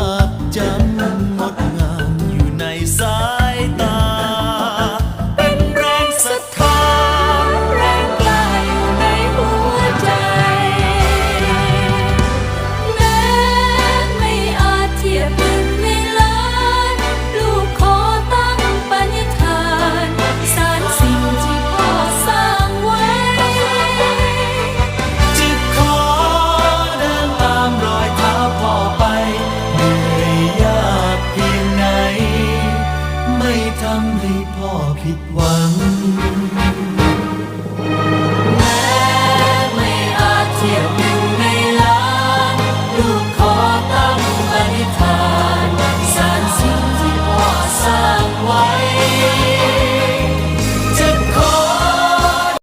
าพจำงดงามอยู่ในสายตา เป็นแรงศรัทธา ทำให้พ่อผิดหวัง